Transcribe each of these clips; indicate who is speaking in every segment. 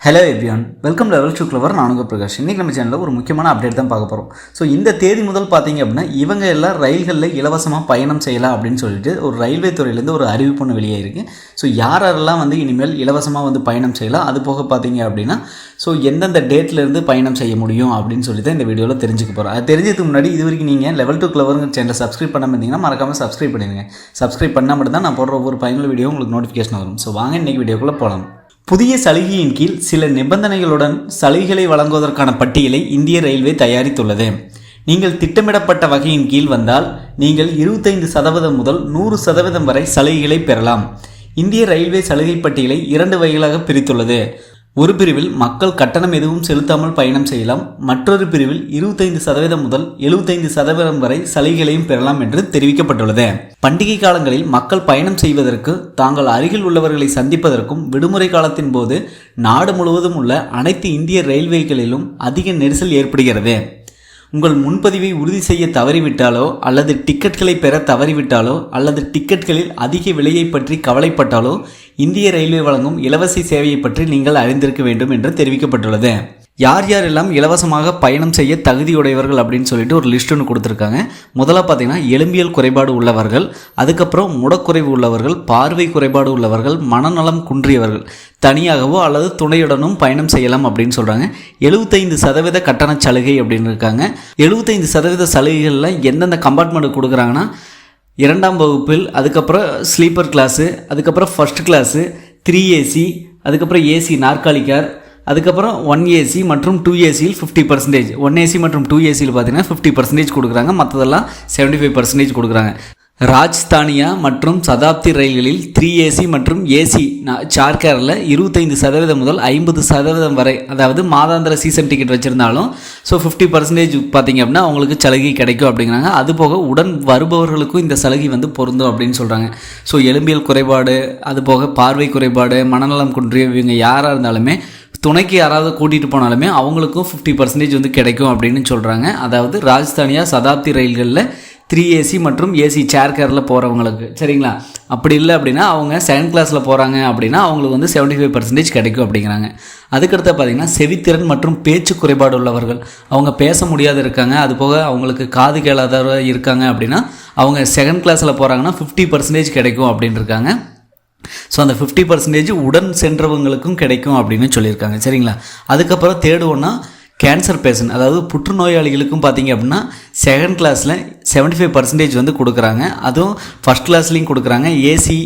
Speaker 1: Hello everyone welcome level to clever நானுங்க பிரகாஷ். இன்றைக்கி நம்ம சேனலில் ஒரு முக்கியமான அப்டேட் தான் பார்க்க போகிறோம் ஸோ இந்த தேதி முதல் பார்த்தீங்க அப்படின்னா இவங்க எல்லாம் ரயில்களில் இலவசமாக பயணம் செய்யலாம் அப்படின்னு சொல்லிட்டு ஒரு ரயில்வே துறையிலேருந்து ஒரு அறிவிப்பு ஒன்று வெளியே இருக்குது ஸோ யார் யாரெல்லாம் வந்து இனிமேல் இலவசமாக வந்து பயணம் செய்யலாம்? அது போக பார்த்தீங்க அப்படின்னா ஸோ எந்தெந்த டேட்லேருந்து பயணம் செய்ய முடியும் அப்படின்னு சொல்லி தான் இந்த வீடியோவில் தெரிஞ்சுக்க போகிறோம் அது தெரிஞ்சதுக்கு முன்னாடி இது வரைக்கும் நீங்கள் லெவல் டூ கிளவருங்க சேனலை சப்ஸ்கிரைப் பண்ணாமல் இருந்தீங்கன்னா மறக்காமல் சப்ஸ்கிரைப் பண்ணிடுங்க. சப்ஸ்கிரைப் பண்ணால் மட்டும் தான் நான் போடுற ஒவ்வொரு பயனுள்ள வீடியோ உங்களுக்கு நோட்டிஃபிகேஷன் வரும். ஸோ வாங்க இன்றைக்கி வீடியோக்குள்ளே போகலாம் புதிய சலுகையின் கீழ் சில நிபந்தனைகளுடன் சலுகைகளை வழங்குவதற்கான பட்டியலை இந்திய ரயில்வே தயாரித்துள்ளது. நீங்கள் திட்டமிடப்பட்ட வகையின் கீழ் வந்தால் நீங்கள் இருபத்தைந்து சதவீதம் முதல் நூறு சதவீதம் வரை சலுகைகளை பெறலாம். இந்திய ரயில்வே சலுகை பட்டியலை இரண்டு வகைகளாக பிரித்துள்ளது. ஒரு பிரிவில் மக்கள் கட்டணம் எதுவும் செலுத்தாமல் பயணம் செய்யலாம். மற்றொரு பிரிவில் இருபத்தைந்து சதவீதம் முதல் எழுபத்தைந்து சதவீதம் வரை சலுகைகளையும் பெறலாம் என்று தெரிவிக்கப்பட்டுள்ளது. பண்டிகை காலங்களில் மக்கள் பயணம் செய்வதற்கு தாங்கள் அருகில் உள்ளவர்களை சந்திப்பதற்கும் விடுமுறை காலத்தின் போது நாடு முழுவதும் உள்ள அனைத்து இந்திய ரயில்வேகளிலும் அதிக நெரிசல் ஏற்படுகிறது. உங்கள் முன்பதிவை உறுதி செய்ய தவறிவிட்டாலோ அல்லது டிக்கெட்களை பெற தவறிவிட்டாலோ அல்லது டிக்கெட்களில் அதிக விலையை பற்றி கவலைப்பட்டாலோ இந்திய ரயில்வே வழங்கும் இலவச சேவையை பற்றி நீங்கள் அறிந்திருக்க வேண்டும் என்று தெரிவிக்கப்பட்டுள்ளது. யார் யாரெல்லாம் இலவசமாக பயணம் செய்ய தகுதியுடையவர்கள் அப்படின்னு சொல்லிட்டு ஒரு லிஸ்ட் ஒன்று கொடுத்துருக்காங்க. முதல்ல பார்த்தீங்கன்னா எலும்பியல் குறைபாடு உள்ளவர்கள் அதுக்கப்புறம் முடக்குறைவு உள்ளவர்கள் பார்வை குறைபாடு உள்ளவர்கள் மனநலம் குன்றியவர்கள் தனியாகவோ அல்லது துணையுடனும் பயணம் செய்யலாம் அப்படின்னு சொல்கிறாங்க எழுபத்தைந்து சதவீத கட்டண சலுகை அப்படின்னு இருக்காங்க. எழுபத்தைந்து சதவீத சலுகைகளில் எந்தெந்த கம்பார்ட்மெண்ட் கொடுக்குறாங்கன்னா இரண்டாம் வகுப்பில் அதுக்கப்புறம் ஸ்லீப்பர் கிளாஸு அதுக்கப்புறம் ஃபஸ்ட் கிளாஸு த்ரீ ஏசி அதுக்கப்புறம் ஏசி நாற்காலி கார் அதுக்கப்புறம் ஒன் ஏசி மற்றும் டூ ஏசியில் ஃபிஃப்டி பர்சன்டேஜ் ஒன் ஏசி மற்றும் டூ ஏசியில் பார்த்தீங்கன்னா ஃபிஃப்டி பர்சன்டேஜ் கொடுக்குறாங்க. மற்றதெல்லாம் செவன்ட்டி ஃபைவ் பர்சன்டேஜ் கொடுக்குறாங்க. ராஜ்தானியா மற்றும் சதாப்தி ரயில்களில் த்ரீ ஏசி மற்றும் ஏசி சார்கேரில் இருபத்தைந்து சதவீதம் முதல் ஐம்பது சதவீதம் வரை அதாவது மாதாந்திர சீசன் டிக்கெட் வச்சுருந்தாலும் ஸோ ஃபிஃப்டி பர்சன்டேஜ் பார்த்திங்க அப்படின்னா அவங்களுக்கு சலுகை கிடைக்கும் அப்படிங்கிறாங்க. அதுபோக உடன் வருபவர்களுக்கும் இந்த சலுகை வந்து பொருந்தும் அப்படின்னு சொல்கிறாங்க ஸோ எலும்பியல் குறைபாடு அதுபோக பார்வை குறைபாடு மனநலம் குன்றிய இவங்க யாராக இருந்தாலுமே துணைக்கு யாராவது கூட்டிகிட்டு போனாலுமே அவங்களுக்கும் ஃபிஃப்டி பர்சன்டேஜ் வந்து கிடைக்கும் அப்படின்னு சொல்கிறாங்க அதாவது ராஜஸ்தானியா சதாப்தி ரயில்களில் த்ரீ ஏசி மற்றும் ஏசி சேர் கேரில் போகிறவங்களுக்கு சரிங்களா? அப்படி இல்லை அப்படின்னா அவங்க செகண்ட் கிளாஸில் போகிறாங்க அப்படின்னா அவங்களுக்கு வந்து செவன்ட்டி ஃபைவ் பர்சன்டேஜ் கிடைக்கும் அப்படிங்கிறாங்க. அதுக்கடுத்து பார்த்திங்கன்னா செவித்திறன் மற்றும் பேச்சு குறைபாடு உள்ளவர்கள். அவங்க பேச முடியாத இருக்காங்க. அது போக அவங்களுக்கு காது கேளாதவர இருக்காங்க அப்படின்னா அவங்க செகண்ட் கிளாஸில் போகிறாங்கன்னா ஃபிஃப்டி பர்சன்டேஜ் கிடைக்கும் அப்படின்னு இருக்காங்க ஸோ அந்த ஃபிஃப்டி பர்சன்டேஜ் உடன் சென்றவங்களுக்கும் கிடைக்கும் அப்படின்னு சொல்லியிருக்காங்க. சரிங்களா? அதுக்கப்புறம் தேர்டு ஒன்றா கேன்சர் பேஷண்ட் அதாவது புற்றுநோயாளிகளுக்கும் பார்த்தீங்க அப்படின்னா செகண்ட் கிளாஸில் செவன்ட்டி ஃபைவ் பர்சன்டேஜ் வந்து கொடுக்குறாங்க. அதுவும் ஃபஸ்ட் கிளாஸ்லேயும் கொடுக்குறாங்க. ஏசி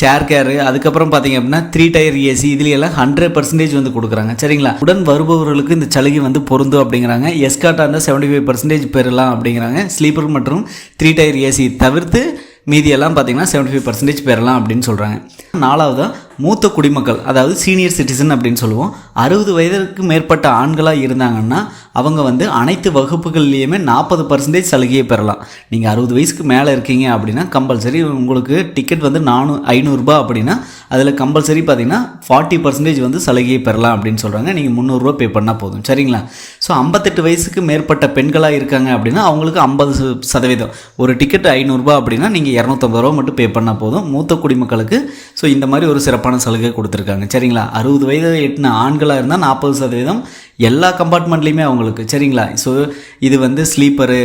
Speaker 1: சேர் கேரு அதுக்கப்புறம் பார்த்தீங்க அப்படின்னா த்ரீ டயர் ஏசி இதுலையெல்லாம் ஹண்ட்ரட் பர்சன்டேஜ் வந்து கொடுக்குறாங்க. சரிங்களா? உடன் வருபவர்களுக்கு இந்த சலுகை வந்து பொருந்தும் அப்படிங்கிறாங்க. எஸ்காட்டாக இருந்தால் செவன்ட்டி ஃபைவ் பர்சன்டேஜ் பெறலாம் அப்படிங்கிறாங்க. ஸ்லீப்பர் மற்றும் த்ரீ டயர் ஏசி தவிர்த்து மீதியெல்லாம் பார்த்தீங்கன்னா செவன்ட்டி ஃபைவ் பர்சன்டேஜ் பெறலாம் அப்படின்னு சொல்கிறாங்க நாலாவதாக மூத்த குடிமக்கள் அதாவது சீனியர் சிட்டிசன் அப்படின்னு சொல்லுவோம் அறுபது வயதிற்கு மேற்பட்ட ஆண்களாக இருந்தாங்கன்னா அவங்க வந்து அனைத்து வகுப்புகள்லேயுமே நாற்பது பர்சன்டேஜ் சலுகையை பெறலாம். நீங்கள் அறுபது வயசுக்கு மேலே இருக்கீங்க அப்படின்னா கம்பல்சரி உங்களுக்கு டிக்கெட் வந்து நானூ ஐநூறுரூபா அப்படின்னா அதில் கம்பல்சரி பார்த்தீங்கன்னா ஃபார்ட்டி பர்சன்டேஜ் வந்து சலுகையை பெறலாம் அப்படின்னு சொல்கிறாங்க நீங்கள் முந்நூறுரூவா பே பண்ணால் போதும். சரிங்களா? ஸோ ஐம்பத்தெட்டு வயசுக்கு மேற்பட்ட பெண்களாக இருக்காங்க அப்படின்னா அவங்களுக்கு ஐம்பது சதவீதம். ஒரு டிக்கெட் ஐநூறுரூபா அப்படின்னா நீங்கள் இரநூத்தம்பது ரூபா மட்டும் பே பண்ணால் போதும். மூத்த குடிமக்களுக்கு ஸோ இந்த மாதிரி ஒரு சிறப்பான சலுகை கொடுத்துருக்காங்க. சரிங்களா? அறுபது வயது எட்டின ஆண்களாக இருந்தால் நாற்பது சதவீதம் எல்லா கம்பார்ட்மெண்ட்லேயுமே அவங்களுக்கு. சரிங்களா? ஸோ இது வந்து sleeper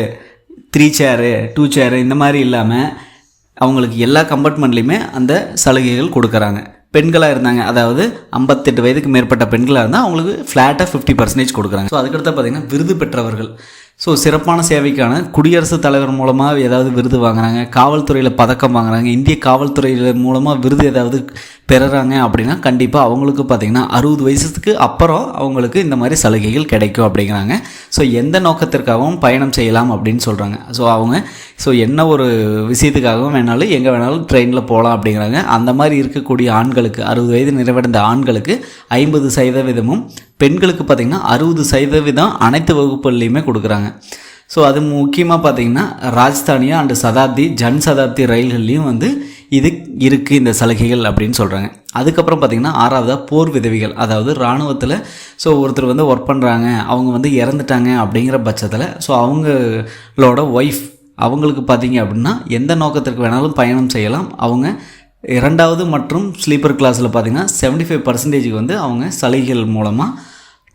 Speaker 1: three chair two chair இந்த மாதிரி இல்லாமல் அவங்களுக்கு எல்லா கம்பார்ட்மெண்ட்லேயுமே அந்த சலுகைகள் கொடுக்குறாங்க. பெண்களாக இருந்தாங்க அதாவது ஐம்பத்தெட்டு வயதுக்கு மேற்பட்ட பெண்களாக இருந்தால் அவங்களுக்கு ஃப்ளாட்டாக ஃபிஃப்டி பர்சன்டேஜ் கொடுக்குறாங்க. ஸோ அதுக்கடுத்து பார்த்திங்கன்னா விருது பெற்றவர்கள். ஸோ சிறப்பான சேவைக்கான குடியரசுத் தலைவர் மூலமாக ஏதாவது விருது வாங்குறாங்க காவல்துறையில் பதக்கம் வாங்குறாங்க இந்திய காவல்துறையில் மூலமாக விருது ஏதாவது பெறுறாங்க அப்படின்னா கண்டிப்பாக அவங்களுக்கு பார்த்திங்கன்னா அறுபது வயசுக்கு அப்புறம் அவங்களுக்கு இந்த மாதிரி சலுகைகள் கிடைக்கும் அப்படிங்கிறாங்க. ஸோ எந்த நோக்கத்திற்காகவும் பயணம் செய்யலாம் அப்படின்னு சொல்கிறாங்க ஸோ அவங்க ஸோ என்ன ஒரு விஷயத்துக்காகவும் வேணாலும் எங்கே வேணாலும் ட்ரெயினில் போகலாம் அப்படிங்கிறாங்க. அந்த மாதிரி இருக்கக்கூடிய ஆண்களுக்கு அறுபது வயது நிறைவடைந்த ஆண்களுக்கு ஐம்பது சதவீதமும் பெண்களுக்கு பார்த்திங்கன்னா அறுபது சதவீதம் அனைத்து வகுப்புகள்லையுமே கொடுக்குறாங்க. ஸோ அது முக்கியமாக பார்த்திங்கன்னா ராஜஸ்தானியா அண்டு சதாப்தி ஜன் சதாப்தி ரயில்கள்லேயும் வந்து இது இருக்குது இந்த சலுகைகள் அப்படின்னு சொல்கிறாங்க அதுக்கப்புறம் பார்த்திங்கன்னா ஆறாவதாக போர் விதவிகள். அதாவது இராணுவத்தில் ஸோ ஒருத்தர் வந்து ஒர்க் பண்ணுறாங்க அவங்க வந்து இறந்துட்டாங்க அப்படிங்கிற பட்சத்தில் ஸோ அவங்களோட ஒய்ஃப் அவங்களுக்கு பார்த்தீங்க அப்படின்னா எந்த நோக்கத்திற்கு வேணாலும் பயணம் செய்யலாம். அவங்க இரண்டாவது மற்றும் ஸ்லீப்பர் கிளாஸில் பார்த்தீங்கன்னா செவன்ட்டி ஃபைவ் பர்சன்டேஜுக்கு வந்து அவங்க சலுகைகள் மூலமாக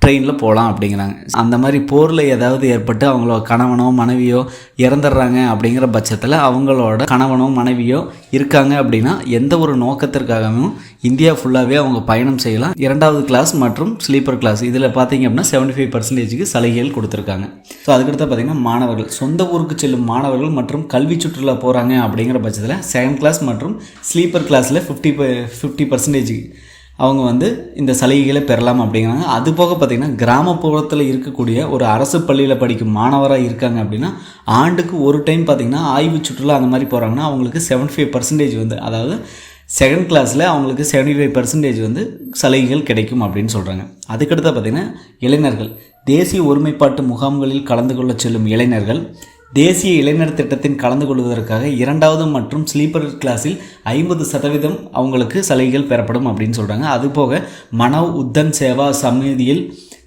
Speaker 1: ட்ரெயினில் போகலாம் அப்படிங்கிறாங்க. அந்த மாதிரி போரில் ஏதாவது ஏற்பட்டு அவங்கள கணவனோ மனைவியோ இறந்துடுறாங்க அப்படிங்கிற பட்சத்தில் அவங்களோட கணவனோ மனைவியோ இருக்காங்க அப்படின்னா எந்த ஒரு நோக்கத்திற்காகவும் இந்தியா ஃபுல்லாகவே அவங்க பயணம் செய்யலாம். இரண்டாவது கிளாஸ் மற்றும் ஸ்லீப்பர் கிளாஸ் இதில் பார்த்தீங்க அப்படின்னா செவன்ட்டி ஃபைவ் பர்சன்டேஜுக்கு சலுகைகள் கொடுத்துருக்காங்க. ஸோ அதுக்கடுத்து பார்த்தீங்கன்னா மாணவர்கள். சொந்த ஊருக்கு செல்லும் மாணவர்கள் மற்றும் கல்வி சுற்றுலா போகிறாங்க அப்படிங்கிற பட்சத்தில் செகண்ட் கிளாஸ் மற்றும் ஸ்லீப்பர் கிளாஸில் ஃபிஃப்டி ஃபிஃப்டி பர்சன்டேஜுக்கு அவங்க வந்து இந்த சலுகைகளை பெறலாம் அப்படிங்கிறாங்க. அது போக பார்த்திங்கன்னா கிராமப்புறத்தில் இருக்கக்கூடிய ஒரு அரசு பள்ளியில் படிக்கும் மாணவராக இருக்காங்க அப்படின்னா ஆண்டுக்கு ஒரு டைம் பார்த்திங்கன்னா ஆய்வு சுற்றுலா அந்த மாதிரி போகிறாங்கன்னா அவங்களுக்கு செவன்டி ஃபைவ் பர்சன்டேஜ் வந்து அதாவது செகண்ட் கிளாஸில் அவங்களுக்கு செவன்டி ஃபைவ் பர்சன்டேஜ் வந்து சலுகைகள் கிடைக்கும் அப்படின்னு சொல்கிறாங்க அதுக்கடுத்து பார்த்திங்கன்னா இளைஞர்கள். தேசிய ஒருமைப்பாட்டு முகாம்களில் கலந்து கொள்ள செல்லும் இளைஞர்கள். தேசிய இளைஞர் திட்டத்தின் கலந்து கொள்வதற்காக இரண்டாவது மற்றும் ஸ்லீப்பர் கிளாஸில் ஐம்பது சதவீதம் அவங்களுக்கு சலுகைகள் பெறப்படும் அப்படின்னு சொல்கிறாங்க அதுபோக மனவ் உத்தன் சேவா சமிதியில்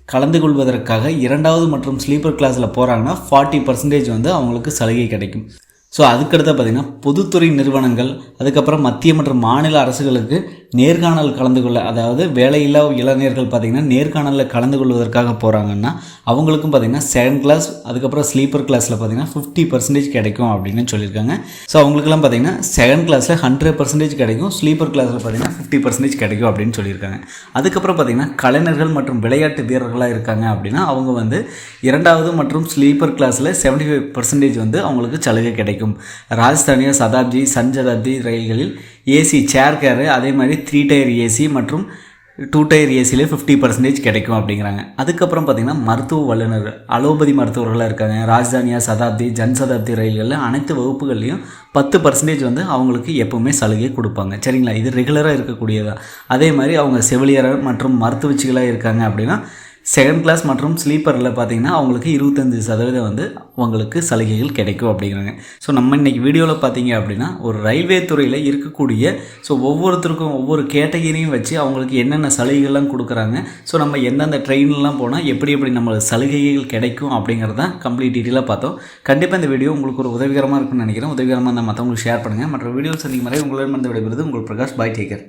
Speaker 1: கலந்து கொள்வதற்காக இரண்டாவது மற்றும் ஸ்லீப்பர் கிளாஸில் போகிறாங்கன்னா ஃபார்ட்டி பர்சன்டேஜ் வந்து அவங்களுக்கு சலுகை கிடைக்கும். ஸோ அதுக்கடுத்து பார்த்திங்கன்னா பொதுத்துறை நிறுவனங்கள் அதுக்கப்புறம் மத்திய மற்றும் மாநில அரசுகளுக்கு நேர்காணல் கலந்து கொள்ள அதாவது வேலையில்லா இளைஞர்கள் பார்த்திங்கன்னா நேர்காணலில் கலந்து கொள்வதற்காக போகிறாங்கன்னா அவங்களுக்கும் பார்த்திங்கன்னா செகண்ட் கிளாஸ் அதுக்கப்புறம் ஸ்லீப்பர் கிளாஸில் பார்த்திங்கன்னா ஃபிஃப்டி பர்சன்டேஜ் கிடைக்கும் அப்படின்னு சொல்லியிருக்காங்க. ஸோ அவங்களுக்குலாம் பார்த்திங்கன்னா செகண்ட் கிளாஸில் ஹண்ட்ரட் பர்சன்டேஜ் கிடைக்கும் ஸ்லீப்பர் கிளாஸில் பார்த்திங்கன்னா ஃபிஃப்டி பர்சன்டேஜ் கிடைக்கும் அப்படின்னு சொல்லியிருக்காங்க. அதுக்கப்புறம் பார்த்திங்கன்னா கலைஞர்கள் மற்றும் விளையாட்டு வீரர்களாக இருக்காங்க அப்படின்னா அவங்க வந்து இரண்டாவது மற்றும் ஸ்லீப்பர் கிளாஸில் செவன்டி ஃபைவ் பர்சன்டேஜ் வந்து அவங்களுக்கு சலுகை கிடைக்கும். ராஜஸ்தானிய சதாப்தி சஞ்சதாப்தி ரயில்களில் ஏசி சேர் கேரு அதே மாதிரி த்ரீ டயர் ஏசி மற்றும் டூ டயர் ஏசியில் ஃபிஃப்டி பர்சன்டேஜ் கிடைக்கும் அப்படிங்கிறாங்க. அதுக்கப்புறம் பார்த்திங்கன்னா மருத்துவ வல்லுநர் அலோபதி மருத்துவர்களாக இருக்காங்க. ராஜதானியா சதாப்தி ஜன் சதாப்தி ரயில்களில் அனைத்து வகுப்புகள்லையும் பத்து பர்சன்டேஜ் வந்து அவங்களுக்கு எப்போவுமே சலுகை கொடுப்பாங்க. சரிங்களா? இது ரெகுலராக இருக்கக்கூடியதான் அதே மாதிரி அவங்க செவிலியர் மற்றும் மருத்துவச்சிகளாக இருக்காங்க அப்படின்னா செகண்ட் கிளாஸ் மற்றும் ஸ்லீப்பரில் பார்த்தீங்கன்னா அவங்களுக்கு இருபத்தஞ்சி சதவீதம் வந்து உங்களுக்கு சலுகைகள் கிடைக்கும் அப்படிங்கிறாங்க. ஸோ நம்ம இன்றைக்கி வீடியோவில் பார்த்தீங்க அப்படின்னா ஒரு ரயில்வே துறையில் இருக்கக்கூடிய ஸோ ஒவ்வொருத்தருக்கும் ஒவ்வொரு கேட்டகிரியும் வச்சு அவங்களுக்கு என்னென்ன சலுகைகள்லாம் கொடுக்குறாங்க. ஸோ நம்ம எந்தெந்த ட்ரெயின்லாம் போனால் எப்படி எப்படி நம்மளுக்கு சலுகைகள் கிடைக்கும் அப்படிங்கிறத கம்ப்ளீட் டீட்டெயிலாக பார்த்தோம். கண்டிப்பாக இந்த வீடியோ உங்களுக்கு ஒரு உதவிகரமாக இருக்கும்னு நினைக்கிறேன். உதவிகரமாக இருந்தால் மற்றவங்களுக்கு ஷேர் பண்ணுங்கள் மற்ற வீடியோ சந்திக்கும் மாதிரி உங்களிடம் வந்து விடைபெறுது உங்கள் பிரகாஷ் பாய் டேக்கர்.